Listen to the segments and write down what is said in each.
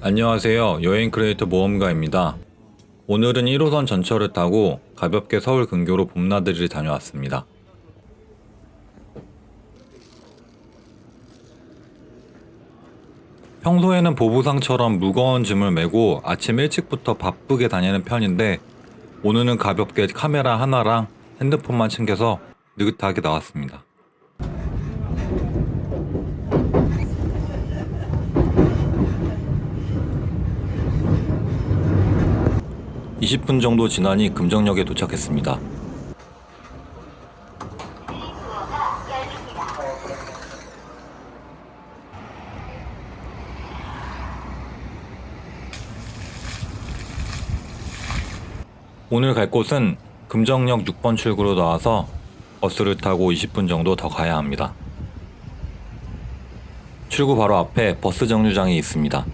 안녕하세요. 여행 크리에이터 모험가입니다. 오늘은 1호선 전철을 타고 가볍게 서울 근교로 봄나들이를 다녀왔습니다. 평소에는 보부상처럼 무거운 짐을 메고 아침 일찍부터 바쁘게 다니는 편인데 오늘은 가볍게 카메라 하나랑 핸드폰만 챙겨서 느긋하게 나왔습니다. 20분 정도 지나니 금정역에 도착했습니다. 오늘 갈 곳은 금정역 6번 출구로 나와서 버스를 타고 20분 정도 더 가야 합니다. 출구 바로 앞에 버스 정류장이 있습니다.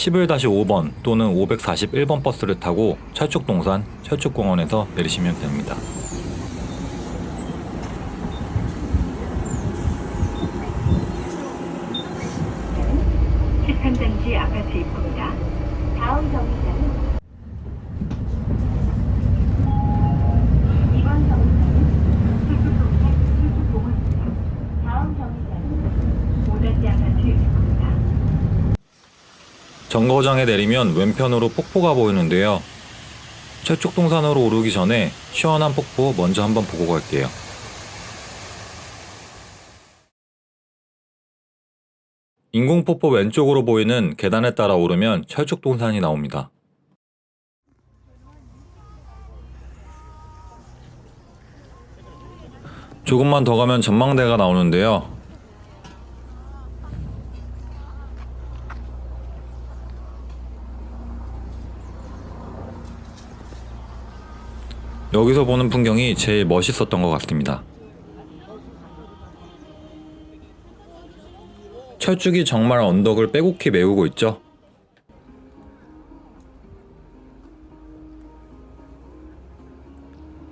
11-5번 또는 541번 버스를 타고 철쭉동산 철쭉공원에서 내리시면 됩니다. 식탐장지 아파트 입구입니다. 다음 정류장은 이번 정류장은 수수동산 수수공원입니다. 다음 정류장은 오단지 아파트 입구입니다. 정거장에 내리면 왼편으로 폭포가 보이는데요. 철쭉동산으로 오르기 전에 시원한 폭포 먼저 한번 보고 갈게요. 인공폭포 왼쪽으로 보이는 계단에 따라 오르면 철쭉 동산이 나옵니다. 조금만 더 가면 전망대가 나오는데요. 여기서 보는 풍경이 제일 멋있었던 것 같습니다. 철쭉이 정말 언덕을 빼곡히 메우고 있죠.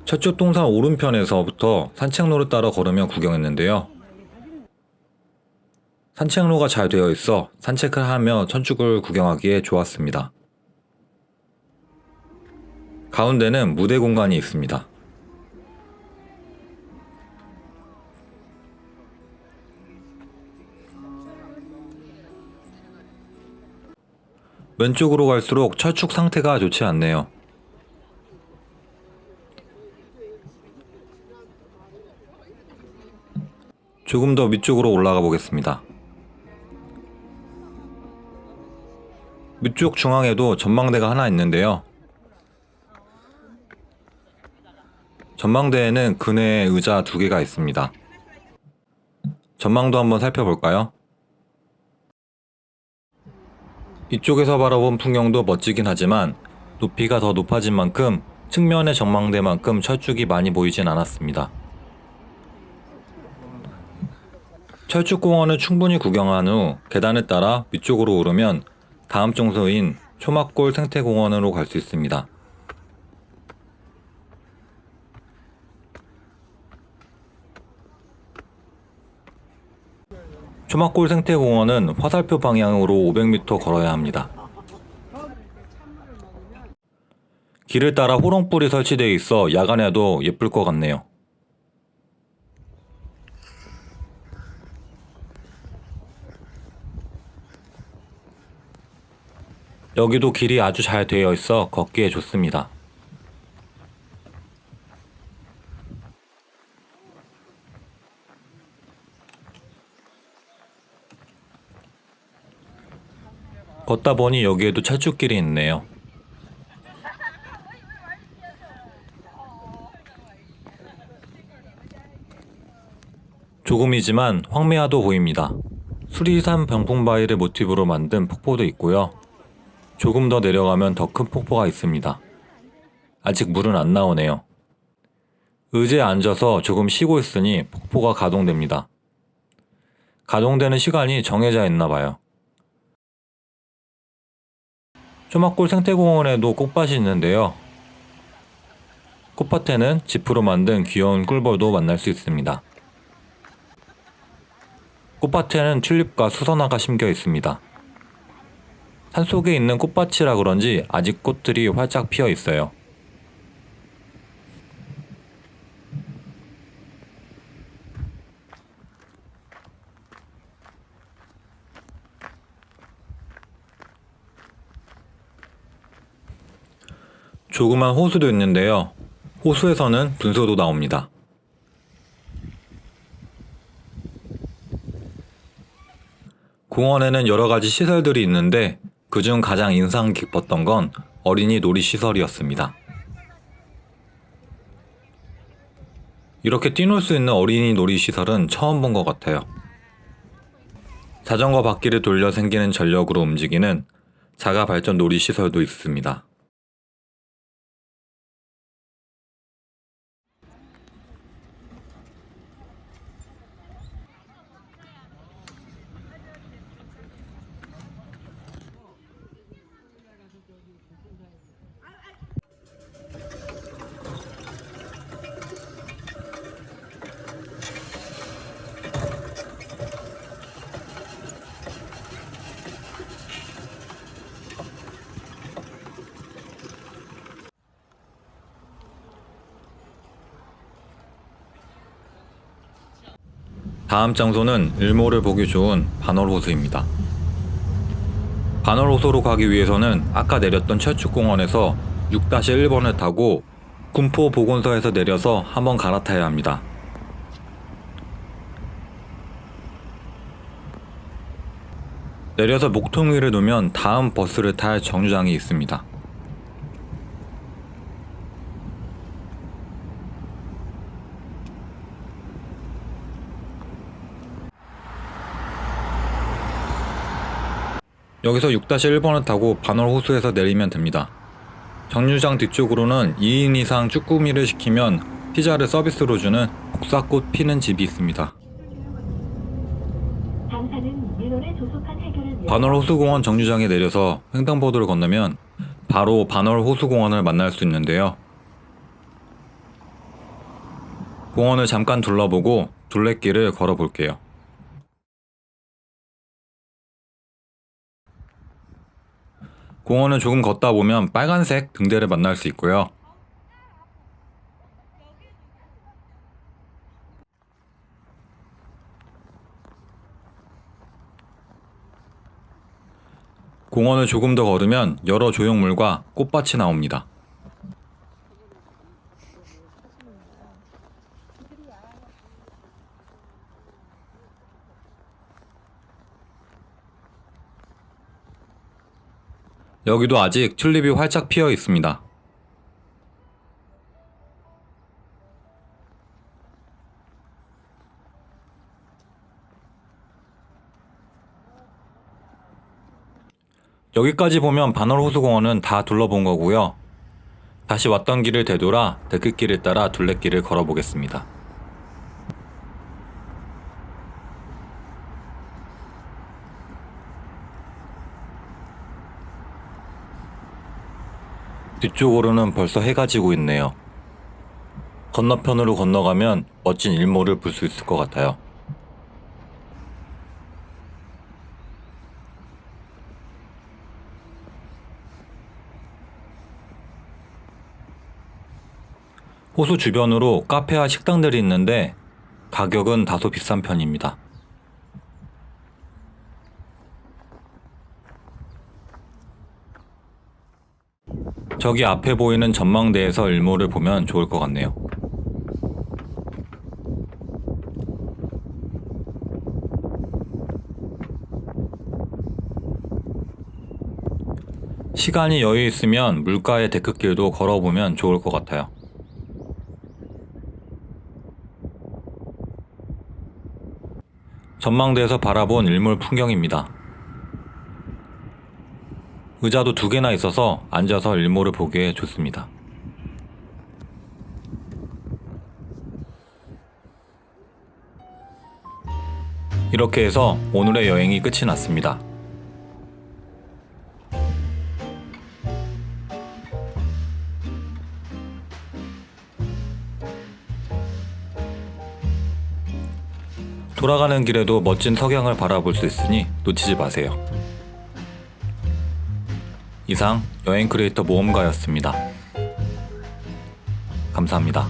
철쭉 동산 오른편에서부터 산책로를 따라 걸으며 구경했는데요. 산책로가 잘 되어 있어 산책을 하며 천축을 구경하기에 좋았습니다. 가운데는 무대 공간이 있습니다. 왼쪽으로 갈수록 철축 상태가 좋지 않네요. 조금 더 위쪽으로 올라가 보겠습니다. 위쪽 중앙에도 전망대가 하나 있는데요. 전망대에는 그네 의자 두 개가 있습니다. 전망도 한번 살펴볼까요? 이쪽에서 바라본 풍경도 멋지긴 하지만 높이가 더 높아진 만큼 측면의 전망대만큼 철쭉이 많이 보이진 않았습니다. 철쭉공원을 충분히 구경한 후 계단을 따라 위쪽으로 오르면 다음 장소인 초막골 생태공원으로 갈 수 있습니다. 초막골 생태공원은 화살표 방향으로 500m 걸어야 합니다. 길을 따라 호롱불이 설치되어 있어 야간에도 예쁠 것 같네요. 여기도 길이 아주 잘 되어 있어 걷기에 좋습니다. 걷다 보니 여기에도 철쭉길이 있네요. 조금이지만 황매화도 보입니다. 수리산 병풍바위를 모티브로 만든 폭포도 있고요. 조금 더 내려가면 더 큰 폭포가 있습니다. 아직 물은 안 나오네요. 의자에 앉아서 조금 쉬고 있으니 폭포가 가동됩니다. 가동되는 시간이 정해져 있나 봐요. 초막골 생태공원에도 꽃밭이 있는데요. 꽃밭에는 지프로 만든 귀여운 꿀벌도 만날 수 있습니다. 꽃밭에는 튤립과 수선화가 심겨 있습니다. 산속에 있는 꽃밭이라 그런지 아직 꽃들이 활짝 피어 있어요. 조그만 호수도 있는데요. 호수에서는 분소도 나옵니다. 공원에는 여러 가지 시설들이 있는데 그중 가장 인상 깊었던 건 어린이 놀이 시설이었습니다. 이렇게 뛰놀 수 있는 어린이 놀이 시설은 처음 본 것 같아요. 자전거 바퀴를 돌려 생기는 전력으로 움직이는 자가 발전 놀이 시설도 있습니다. 다음 장소는 일몰을 보기 좋은 반월호수입니다. 반월호수로 가기 위해서는 아까 내렸던 철쭉공원에서 6-1번을 타고 군포 보건소에서 내려서 한번 갈아타야 합니다. 내려서 목통 위를 놓으면 다음 버스를 탈 정류장이 있습니다. 여기서 6-1번을 타고 반월 호수에서 내리면 됩니다. 정류장 뒤쪽으로는 2인 이상 쭈꾸미를 시키면 피자를 서비스로 주는 복사꽃 피는 집이 있습니다. 반월 호수공원 정류장에 내려서 횡단보도를 건너면 바로 반월 호수공원을 만날 수 있는데요. 공원을 잠깐 둘러보고 둘레길을 걸어볼게요. 공원을 조금 걷다 보면 빨간색 등대를 만날 수 있고요. 공원을 조금 더 걸으면 여러 조형물과 꽃밭이 나옵니다. 여기도 아직 튤립이 활짝 피어 있습니다. 여기까지 보면 반월 호수공원은 다 둘러본 거고요. 다시 왔던 길을 되돌아 데크길을 따라 둘레길을 걸어보겠습니다. 뒤쪽으로는 벌써 해가 지고 있네요. 건너편으로 건너가면 멋진 일몰을 볼 수 있을 것 같아요. 호수 주변으로 카페와 식당들이 있는데 가격은 다소 비싼 편입니다. 저기 앞에 보이는 전망대에서 일몰을 보면 좋을 것 같네요. 시간이 여유 있으면 물가의 데크길도 걸어보면 좋을 것 같아요. 전망대에서 바라본 일몰 풍경입니다. 의자도 두 개나 있어서 앉아서 일몰을 보기에 좋습니다. 이렇게 해서 오늘의 여행이 끝이 났습니다. 돌아가는 길에도 멋진 석양을 바라볼 수 있으니 놓치지 마세요. 이상 여행 크리에이터 모험가였습니다. 감사합니다.